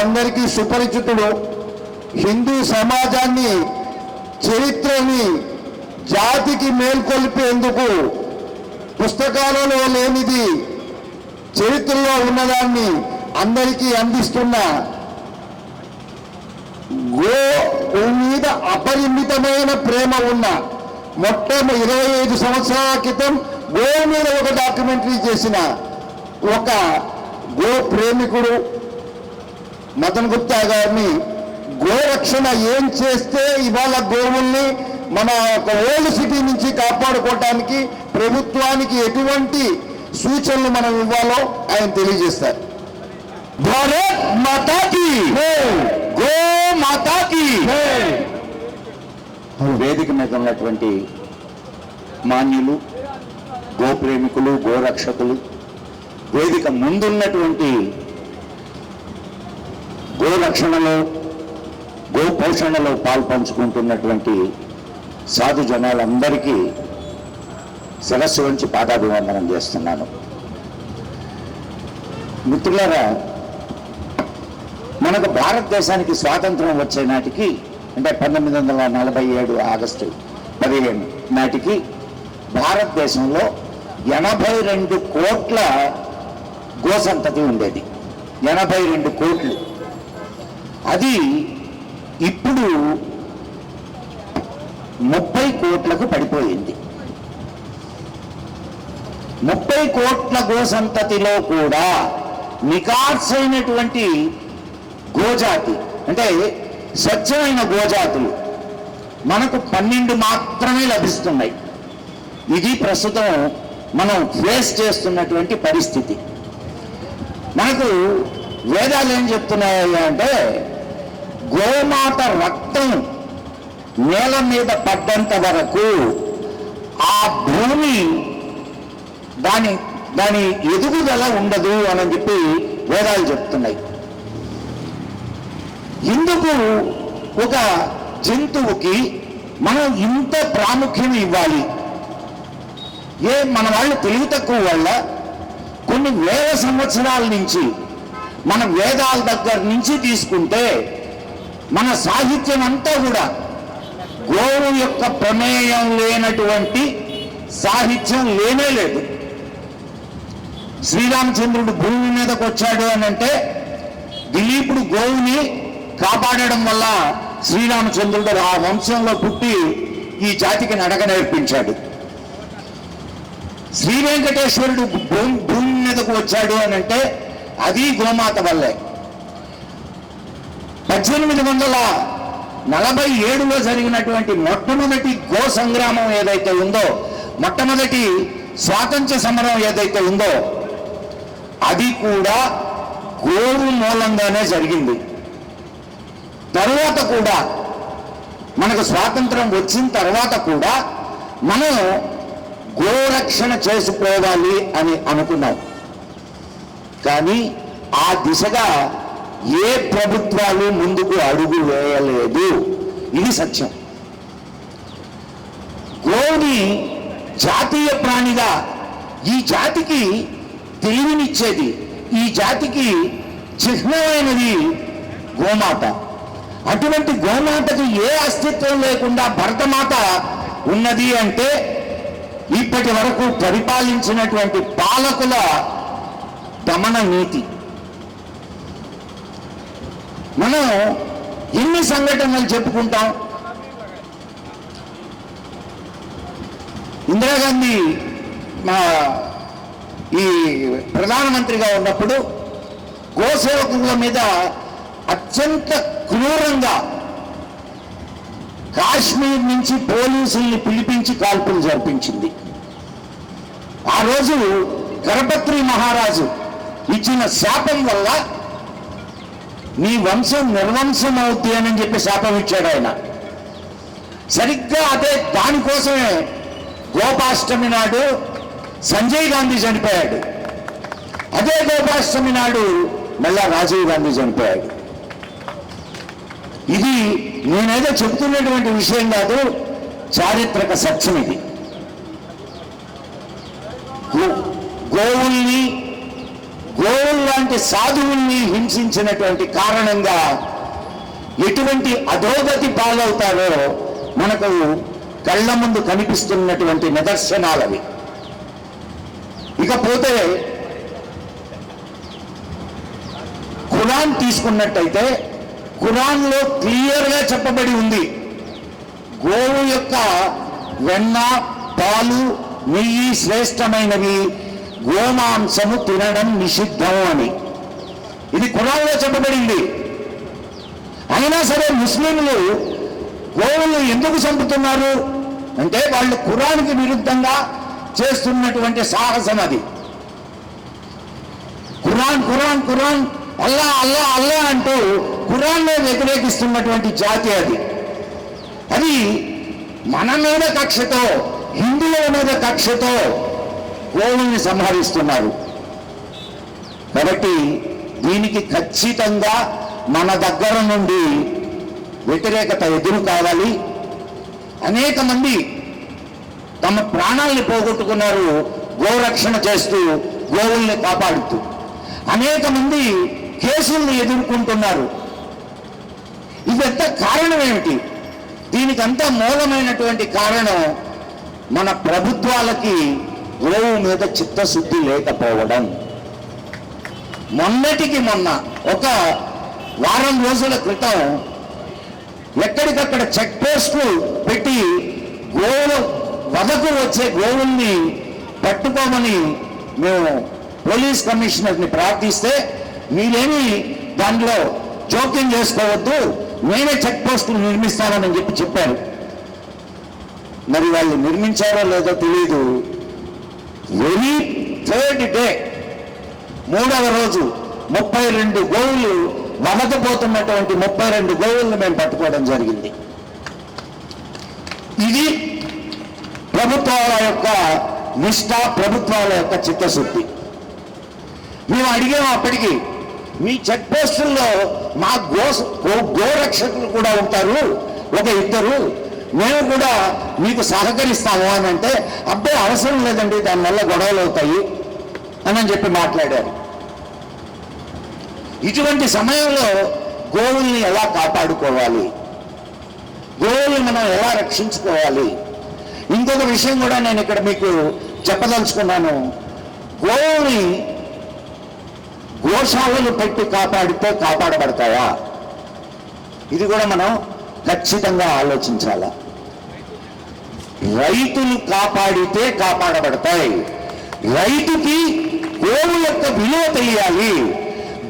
అందరికీ సుపరిచితుడు. హిందూ సమాజాన్ని చరిత్రని జాతికి మేల్కొల్పేందుకు పుస్తకాలలో లేనిది చరిత్రలో ఉన్నదాన్ని అందరికీ అందిస్తున్న గో మీద అపరిమితమైన ప్రేమ ఉన్న మొత్తం ఇరవై ఐదు సంవత్సరాల క్రితం గో మీద ఒక డాక్యుమెంటరీ చేసిన ఒక గో ప్రేమికుడు మదన్ గుప్తా గారిని గోరక్షణ ఏం చేస్తే ఇవాళ గోవుల్ని మన ఒక ఓల్డ్ సిటీ నుంచి కాపాడుకోవటానికి ప్రభుత్వానికి ఎటువంటి సూచనలు మనం ఇవ్వాలో ఆయన తెలియజేస్తారు. భారత్ మాతాకి గో మాతాకి వేదిక మీద ఉన్నటువంటి మాన్యులు గోప్రేమికులు గోరక్షకులు వేదిక ముందున్నటువంటి గోరక్షణలో గో పోషణలో పాల్పంచుకుంటున్నటువంటి సాధు జనాలందరికీ శిరస్సు వంచి పాదాభివందనం చేస్తున్నాను. మిత్రులారా మనకు భారతదేశానికి స్వాతంత్రం వచ్చే నాటికి అంటే పంతొమ్మిది వందల నలభై ఏడు ఆగస్టు పదిహేను నాటికి భారతదేశంలో ఎనభై రెండు కోట్ల గోసంతతి ఉండేది. ఎనభై రెండు కోట్లు. అది ఇప్పుడు ముప్పై కోట్లకు పడిపోయింది. ముప్పై కోట్ల గోసంతతిలో కూడా నికార్సైనటువంటి గోజాతి అంటే స్వచ్ఛమైన గోజాతులు మనకు పన్నెండు మాత్రమే లభిస్తున్నాయి. ఇది ప్రస్తుతం మనం ఫేస్ చేస్తున్నటువంటి పరిస్థితి. మనకు వేదాలు ఏం చెప్తున్నాయి అంటే గోమాత రక్తం నేల మీద పడ్డంత వరకు ఆ భూమి దాని దాని ఎదుగుదల ఉండదు అని చెప్పి వేదాలు చెప్తున్నాయి. ఇందుకు ఒక జంతువుకి మనం ఇంత ప్రాముఖ్యం ఇవ్వాలి. ఏ మన వాళ్ళు తెలివి తక్కువ వల్ల కొన్ని వేల సంవత్సరాల నుంచి మన వేదాల దగ్గర నుంచి తీసుకుంటే మన సాహిత్యం అంతా కూడా గోవు యొక్క ప్రమేయం లేనటువంటి సాహిత్యం లేనే లేదు. శ్రీరామచంద్రుడు భూమి మీదకు వచ్చాడు అని అంటే దిలీపుడు గోవుని కాపాడడం వల్ల శ్రీరామచంద్రుడు ఆ వంశంలో పుట్టి ఈ జాతికి నడక నేర్పించాడు. శ్రీ వెంకటేశ్వరుడు భూమి మీదకు వచ్చాడు అని అంటే అది గోమాత వల్లే. పద్దెనిమిది వందల నలభై ఏడులో జరిగినటువంటి మొట్టమొదటి గో సంగ్రామం ఏదైతే ఉందో మొట్టమొదటి స్వాతంత్ర సమరం ఏదైతే ఉందో అది కూడా గోరు మూలంగానే జరిగింది. తరువాత కూడా మనకు స్వాతంత్రం వచ్చిన తర్వాత కూడా మనం గోరక్షణ చేసుకోవాలి అని అనుకున్నాం. కానీ ఆ దిశగా ఏ ప్రభుత్వాలు ముందుకు అడుగు వేయలేదు. ఇది సత్యం. గోవుని జాతీయ ప్రాణిగా ఈ జాతికి తెలివినిచ్చేది ఈ జాతికి చిహ్నమైనది గోమాత. అటువంటి గోమాతకు ఏ అస్తిత్వం లేకుండా భరతమాత ఉన్నది అంటే ఇప్పటి వరకు పరిపాలించినటువంటి పాలకుల దమన నీతి. మనం ఎన్ని సంఘటనలు చెప్పుకుంటాం? ఇందిరాగాంధీ మా ఈ ప్రధానమంత్రిగా ఉన్నప్పుడు గోసేవకుల మీద అత్యంత క్రూరంగా కాశ్మీర్ నుంచి పోలీసుల్ని పిలిపించి కాల్పులు జరిపించింది. ఆ రోజు గర్భత్రి మహారాజు ఇచ్చిన శాపం వల్ల నీ వంశం నిర్వంశం అవుద్ది అని చెప్పి శాపం ఇచ్చాడు ఆయన. సరిగ్గా అదే దానికోసమే గోపాష్టమి నాడు సంజయ్ గాంధీ చనిపోయాడు. అదే గోపాష్టమి నాడు మళ్ళా రాజీవ్ గాంధీ చనిపోయాడు. ఇది నేనేదో చెబుతున్నటువంటి విషయం కాదు చారిత్రక సత్యం ఇది. గో- గోవుల్ని లాంటి సాధువుల్ని హింసించినటువంటి కారణంగా ఎటువంటి అధోగతి పాలవుతారో మనకు కళ్ళ ముందు కనిపిస్తున్నటువంటి నిదర్శనాలవి. ఇకపోతే ఖురాన్ తీసుకున్నట్టయితే ఖురాన్లో క్లియర్గా చెప్పబడి ఉంది. గోవు యొక్క వెన్న పాలు నెయ్యి శ్రేష్టమైనవి గోమాంసము తినడం నిషిద్ధం అని. ఇది ఖురాన్లో చెప్పబడింది. అయినా సరే ముస్లింలు గోవులు ఎందుకు చంపుతున్నారు? అంటే వాళ్ళు కురానికి విరుద్ధంగా చేస్తున్నటువంటి సాహసం అది. ఖురాన్ ఖురాన్ కురాన్ అల్లా అల్లా అల్లా అంటూ కురాన్నే వ్యతిరేకిస్తున్నటువంటి జాతి అది. అది మన మీద కక్షతో హిందువుల మీద కక్షతో గోవుల్ని సంహరిస్తున్నారు. కాబట్టి దీనికి ఖచ్చితంగా మన దగ్గర నుండి వ్యతిరేకత ఎదురు కావాలి. అనేక మంది తమ ప్రాణాల్ని పోగొట్టుకున్నారు గోరక్షణ చేస్తూ గోవుల్ని కాపాడుతూ. అనేక మంది కేసుల్ని ఎదుర్కొంటున్నారు. ఇదంతా కారణం ఏమిటి? దీనికంతా మూలమైనటువంటి కారణం మన ప్రభుత్వాలకి దేవుని మీద చిత్తశుద్ధి లేకపోవడం. మొన్నటికి మొన్న ఒక వారం రోజుల క్రితం ఎక్కడికక్కడ చెక్ పోస్టులు పెట్టి గోవులు వదకు వచ్చే గోవుల్ని పట్టుకోమని మేము పోలీస్ కమిషనర్ని ప్రార్థిస్తే మీరేమి దాంట్లో జోక్యం చేసుకోవద్దు నేనే చెక్ పోస్టులు నిర్మిస్తానని చెప్పి చెప్పారు. మరి వాళ్ళు నిర్మించారో లేదో తెలియదు వెరీ థర్డ్ డే మూడవ రోజు ముప్పై రెండు గోవులు వనకపోతున్నటువంటి ముప్పై రెండు గోవులను మేము పట్టుకోవడం జరిగింది. ఇది ప్రభుత్వాల యొక్క నిష్ట ప్రభుత్వాల యొక్క చిత్తశుద్ధి. మేము అడిగాము అప్పటికి మీ చెక్ పోస్టుల్లో మా గో గో- గోరక్షకులు కూడా ఉంటారు ఒక ఇద్దరు మేము కూడా మీకు సహకరిస్తాము అని అంటే అబ్బాయి అవసరం లేదండి దానివల్ల గొడవలు అవుతాయి అని అని చెప్పి మాట్లాడారు. ఇటువంటి సమయంలో గోవుల్ని ఎలా కాపాడుకోవాలి? గోవుల్ని మనం ఎలా రక్షించుకోవాలి? ఇంకొక విషయం కూడా నేను ఇక్కడ మీకు చెప్పదలుచుకున్నాను. గోవుని గోశాలలు పెట్టి కాపాడితే కాపాడబడతాయా? ఇది కూడా మనం ఖచ్చితంగా ఆలోచించాల? రైతులు కాపాడితే కాపాడబడతాయి. రైతుకి గోవు యొక్క విలువ తెలియాలి.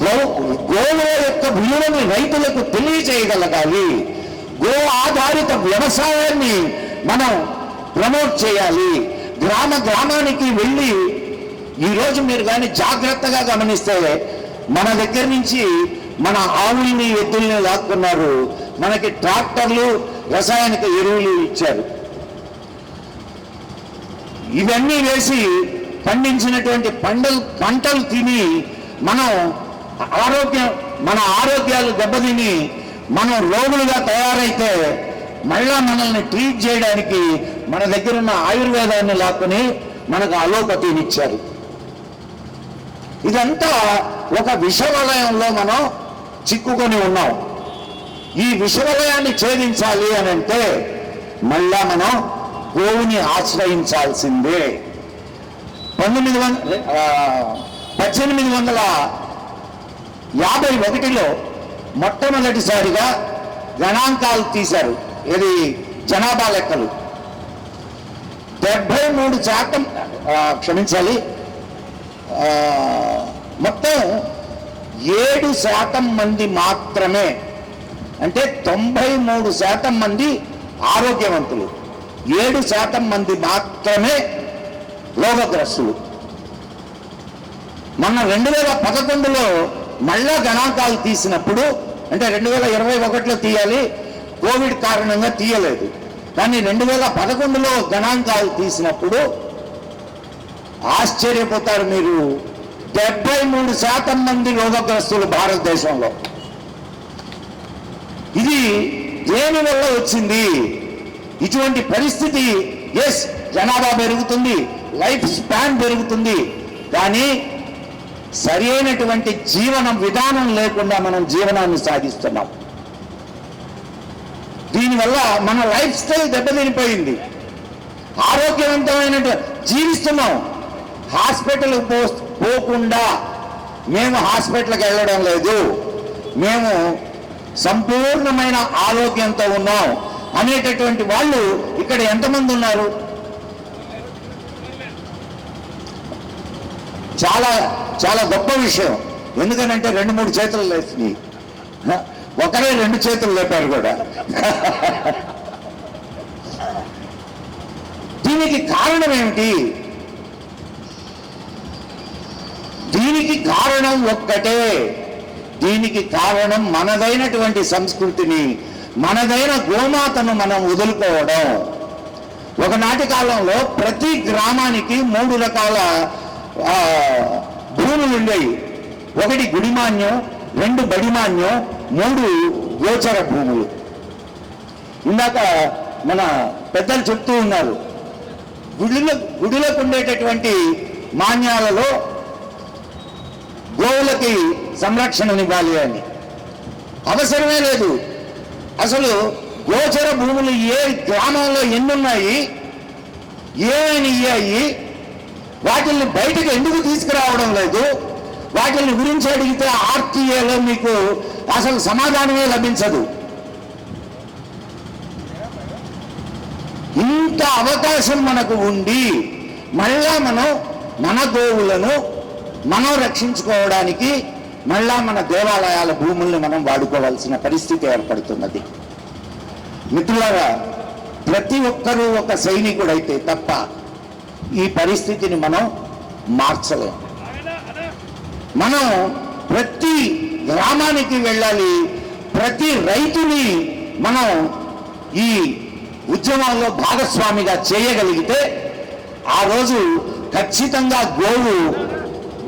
గో గోవుల యొక్క విలువని రైతులకు తెలియజేయగలగాలి గో ఆధారిత వ్యవసాయాన్ని మనం ప్రమోట్ చేయాలి. గ్రామ గ్రామానికి వెళ్ళి ఈరోజు మీరు కానీ జాగ్రత్తగా గమనిస్తే మన దగ్గర నుంచి మన ఆవుల్ని ఎద్దుల్ని లాక్కున్నారు. మనకి ట్రాక్టర్లు రసాయనిక ఎరువులు ఇచ్చారు. ఇవన్నీ వేసి పండించినటువంటి పంటలు పంటలు తిని మనం ఆరోగ్యం మన ఆరోగ్యాలు దెబ్బతిని మనం రోగులుగా తయారైతే మళ్ళా మనల్ని ట్రీట్ చేయడానికి మన దగ్గర ఉన్న ఆయుర్వేదాన్ని లాక్కుని మనకు అలోపతిని ఇచ్చారు. ఇదంతా ఒక విషవలయంలో మనం చిక్కుకొని ఉన్నాం. ఈ విషవలయాన్ని ఛేదించాలి అని అంటే మళ్ళా మనం గోవుని ఆశ్రయించాల్సిందే. పంతొమ్మిది వందల పద్దెనిమిది వందల యాభై ఒకటిలో మొట్టమొదటిసారిగా గణాంకాలు తీశారు. ఇది జనాభా లెక్కలు. డెబ్బై మూడు శాతం క్షమించాలి ఆ, మొత్తం ఏడు శాతం మంది మాత్రమే అంటే తొంభై మూడు శాతం మంది ఆరోగ్యవంతులు ఏడు శాతం మంది మాత్రమే రోగగ్రస్తులు. మొన్న రెండు వేల పదకొండులో మళ్ళా గణాంకాలు తీసినప్పుడు అంటే రెండు వేల ఇరవై ఒకటిలో తీయాలి కోవిడ్ కారణంగా తీయలేదు. కానీ రెండు వేల పదకొండులో గణాంకాలు తీసినప్పుడు ఆశ్చర్యపోతారు మీరు. డెబ్బై మూడు శాతం మంది రోగగ్రస్తులు భారతదేశంలో. ఇది దేని వల్ల వచ్చింది? ఇటువంటి పరిస్థితి ఎస్ జనాభా పెరుగుతుంది లైఫ్ స్పాన్ పెరుగుతుంది కానీ సరి అయినటువంటి విధానం లేకుండా మనం జీవనాన్ని సాగిస్తున్నాం. దీనివల్ల మన లైఫ్ స్టైల్ దెబ్బతినిపోయింది. ఆరోగ్యవంతమైన జీవిస్తున్నాం. హాస్పిటల్ పోకుండా మేము హాస్పిటల్కి వెళ్ళడం లేదు. మేము సంపూర్ణమైన ఆరోగ్యంతో ఉన్నాం అనేటటువంటి వాళ్ళు ఇక్కడ ఎంతమంది ఉన్నారు? చాలా చాలా గొప్ప విషయం. ఎందుకనంటే రెండు మూడు చేతులు లేచినాయి. ఒకరే రెండు చేతులు లేపారు కూడా. దీనికి కారణం ఏమిటి? దీనికి కారణం ఒక్కటే. దీనికి కారణం మనదైనటువంటి సంస్కృతిని మనదైన గోమాతను మనం వదులుకోవడం. ఒకనాటి కాలంలో ప్రతి గ్రామానికి మూడు రకాల ఆ, భూములు ఉండేవి. ఒకటి గుడిమాన్యం రెండు బడిమాన్యం మూడు గోచర భూములు. ఇందాక మన పెద్దలు చెప్తూ ఉన్నారు గుడిలో గుడిలకు ఉండేటటువంటి మాన్యాలలో గోవులకి సంరక్షణనివ్వాలి అని. అవసరమే లేదు. అసలు గోచర భూములు ఏ గ్రామంలో ఎన్నున్నాయి ఏమైనా ఇయ్యాయి వాటిల్ని బయటకు ఎందుకు తీసుకురావడం లేదు వాటిని గురించి అడిగితే ఆర్టీఏలో మీకు అసలు సమాధానమే లభించదు. ఇంత అవకాశం మనకు ఉండి మళ్ళా మనం మన గోవులను మనం రక్షించుకోవడానికి మళ్ళా మన దేవాలయాల భూముల్ని మనం వాడుకోవాల్సిన పరిస్థితి ఏర్పడుతున్నది. మిత్రులారా ప్రతి ఒక్కరూ ఒక సైనికుడైతే తప్ప ఈ పరిస్థితిని మనం మార్చలేం. మనం ప్రతి గ్రామానికి వెళ్ళాలి ప్రతి రైతుని మనం ఈ ఉద్యమంలో భాగస్వామిగా చేయగలిగితే ఆ రోజు ఖచ్చితంగా గోవు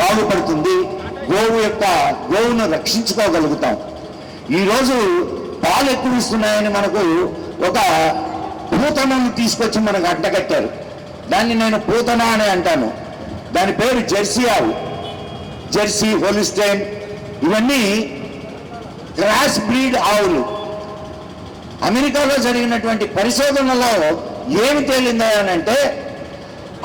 బాగుపడుతుంది. గోవు యొక్క గోవును రక్షించుకోగలుగుతాం. ఈరోజు పాలు ఎక్కువ ఇస్తున్నాయని మనకు ఒక పూతనను తీసుకొచ్చి మనకు అడ్డగట్టారు. దాన్ని నేను పూతన అని అంటాను. దాని పేరు జెర్సీ ఆవు. జెర్సీ హోలిస్టైన్ ఇవన్నీ క్రాస్ బ్రీడ్ ఆవులు. అమెరికాలో జరిగినటువంటి పరిశోధనలో ఏమి తేలిందా అంటే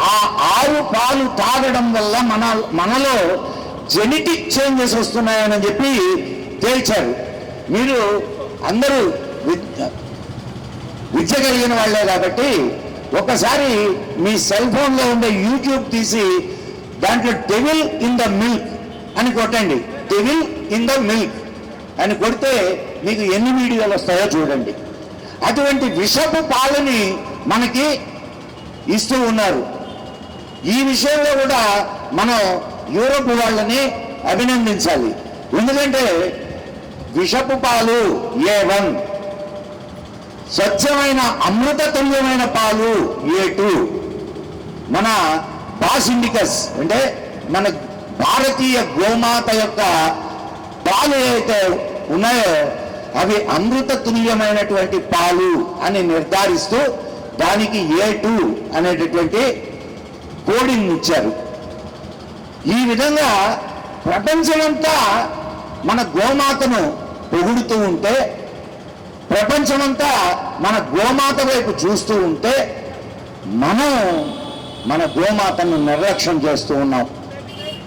ఆ ఆవు పాలు తాగడం వల్ల మన మనలో జెనెటిక్ చేంజెస్ వస్తున్నాయని చెప్పి తేల్చారు. మీరు అందరూ విద్య విద్య కలిగిన వాళ్ళే కాబట్టి ఒకసారి మీ సెల్ ఫోన్లో ఉండే యూట్యూబ్ తీసి దాంట్లో టెవిల్ ఇన్ ద మిల్క్ అని కొట్టండి. టెవిల్ ఇన్ ద మిల్క్ అని కొడితే మీకు ఎన్ని వీడియోలు వస్తాయో చూడండి. అటువంటి విషపు పాలని మనకి ఇస్తూ ఉన్నారు. ఈ విషయంలో కూడా మనం యూరోప్ వాళ్ళని అభినందించాలి. ఎందుకంటే విషపు పాలు ఏ వన్ స్వచ్ఛమైన అమృత తుల్యమైన పాలు ఏ టూ. మన బాసిండికస్ అంటే మన భారతీయ గోమాత యొక్క పాలు ఏవైతే ఉన్నాయో అవి అమృత తుల్యమైనటువంటి పాలు అని నిర్ధారిస్తూ దానికి ఏ టూ అనేటటువంటి కోడింగ్ ఇచ్చారు. ఈ విధంగా ప్రపంచమంతా మన గోమాతను పొగుడుతూ ఉంటే ప్రపంచమంతా మన గోమాత వైపు చూస్తూ ఉంటే మనం మన గోమాతను నిర్లక్ష్యం చేస్తూ ఉన్నాం.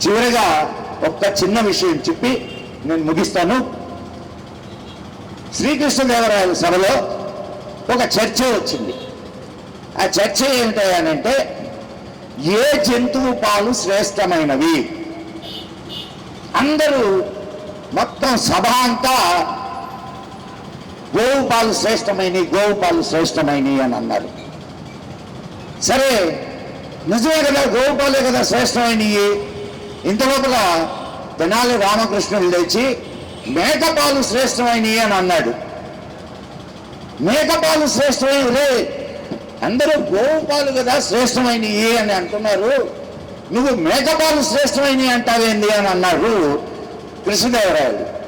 చివరిగా ఒక్క చిన్న విషయం చెప్పి నేను ముగిస్తాను. శ్రీకృష్ణదేవరాయల సభలో ఒక చర్చ వచ్చింది. ఆ చర్చ ఏమిటంటే ఏ జంతువు పాలు శ్రేష్టమైనవి? అందరూ మొత్తం సభ అంతా గోవు పాలు శ్రేష్టమైనవి గోవు పాలు శ్రేష్టమైనవి అని అన్నారు. సరే నిజమే కదా గోవు పాలే కదా శ్రేష్టమైనవి ఇంత లోపల తెనాలి రామకృష్ణుడు లేచి మేకపాలు శ్రేష్టమైనవి అని అన్నాడు. మేకపాలు శ్రేష్టమైన రే అందరూ గోపాలు కదా శ్రేష్టమైనవి అని అంటున్నారు. నువ్వు మేకపాలు శ్రేష్టమైనవి అంటావేంది అని అన్నారు కృష్ణదేవరాయలు.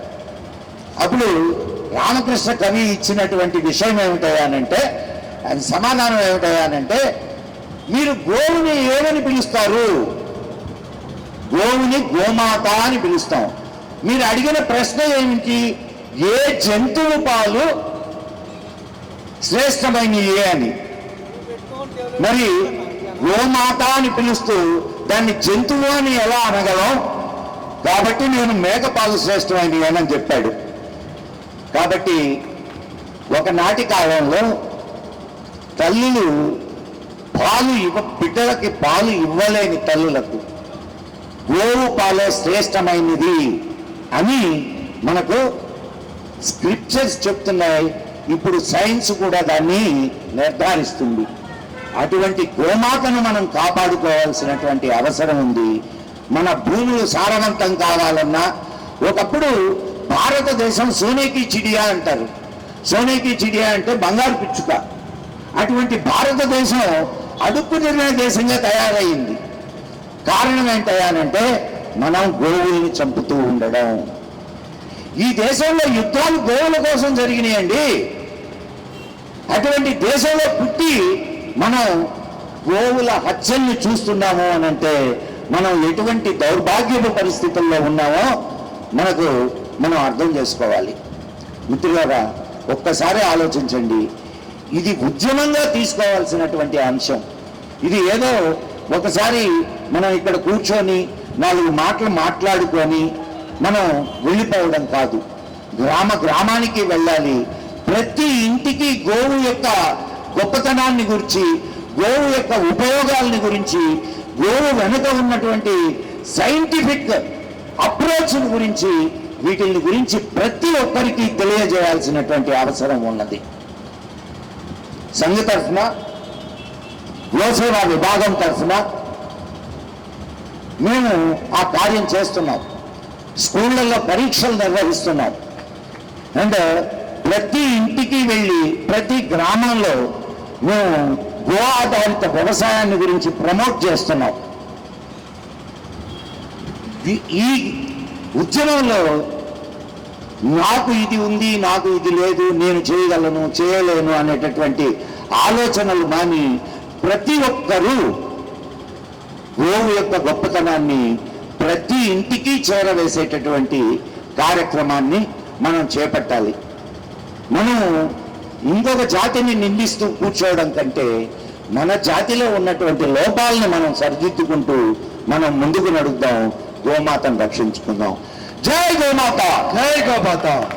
అప్పుడు రామకృష్ణ కవి ఇచ్చినటువంటి విషయం ఏమిటయానంటే అది సమాధానం ఏమిటయానంటే మీరు గోవుని ఏమని పిలుస్తారు? గోవుని గోమాత అని పిలుస్తాం. మీరు అడిగిన ప్రశ్న ఏమిటి? ఏ జంతువు పాలు శ్రేష్టమైనవి అని. మరి గోమాత అని పిలుస్తూ దాన్ని జంతువు అని ఎలా అనగలం? కాబట్టి నేను మేకపాలు శ్రేష్టమైనవి అని చెప్పాడు. కాబట్టి ఒకనాటి కాలంలో తల్లులు పాలు ఇవ్వ బిడ్డలకి పాలు ఇవ్వలేని తల్లులకు గోవు పాలే శ్రేష్టమైనది అని మనకు స్క్రిప్చర్స్ చెప్తున్నాయి. ఇప్పుడు సైన్స్ కూడా దాన్ని నిర్ధారిస్తుంది. అటువంటి గోమాతను మనం కాపాడుకోవాల్సినటువంటి అవసరం ఉంది. మన భూములు సారవంతం కావాలన్నా ఒకప్పుడు భారతదేశం సోనేకి చిడియా అంటారు. సోనేకి చిడియా అంటే బంగారు పిచ్చుక. అటువంటి భారతదేశం అడుక్కు తిరిగిన దేశంగా తయారైంది. కారణం ఏంటంటే మనం గోవుల్ని చంపుతూ ఉండడం. ఈ దేశంలో యుద్ధాలు గోవుల కోసం జరిగినాయండి. అటువంటి దేశంలో పుట్టి మనం గోవుల హత్యల్ని చూస్తున్నాము అని అంటే మనం ఎటువంటి దౌర్భాగ్యపు పరిస్థితుల్లో ఉన్నామో మనకు మనం అర్థం చేసుకోవాలి. మిత్రులారా ఒక్కసారి ఆలోచించండి. ఇది ఉద్యమంగా తీసుకోవాల్సినటువంటి అంశం. ఇది ఏదో ఒకసారి మనం ఇక్కడ కూర్చొని నాలుగు మాటలు మాట్లాడుకొని మనం వెళ్ళిపోవడం కాదు. గ్రామ గ్రామానికి వెళ్ళాలి. ప్రతి ఇంటికి గోవు యొక్క గొప్పతనాన్ని గురించి గోవు యొక్క ఉపయోగాలని గురించి గోవు వెనుక ఉన్నటువంటి సైంటిఫిక్ అప్రోచ్ గురించి వీటిని గురించి ప్రతి ఒక్కరికి తెలియజేయాల్సినటువంటి అవసరం ఉన్నది. సంఘ తరఫున యువసేవ విభాగం తరఫున మేము ఆ కార్యం చేస్తున్నాం. స్కూళ్ళల్లో పరీక్షలు నిర్వహిస్తున్నాం. అండ్ ప్రతి ఇంటికి వెళ్ళి ప్రతి గ్రామంలో మేము గో ఆధారిత వ్యవసాయాన్ని గురించి ప్రమోట్ చేస్తున్నాం ఈ- ఉద్యమంలో నాకు ఇది ఉంది నాకు ఇది లేదు నేను చేయగలను చేయలేను అనేటటువంటి ఆలోచనలు మాని ప్రతి ఒక్కరూ గోవు యొక్క గొప్పతనాన్ని ప్రతి ఇంటికి చేరవేసేటటువంటి కార్యక్రమాన్ని మనం చేపట్టాలి. మనం ఇంకొక జాతిని నిందిస్తూ కూర్చోవడం కంటే మన జాతిలో ఉన్నటువంటి లోపాలను మనం సరిదిద్దుకుంటూ మనం ముందుకు నడుద్దాం. గోమాతను రక్షించుకుందాం. జై గోమాత! జై గోమాత!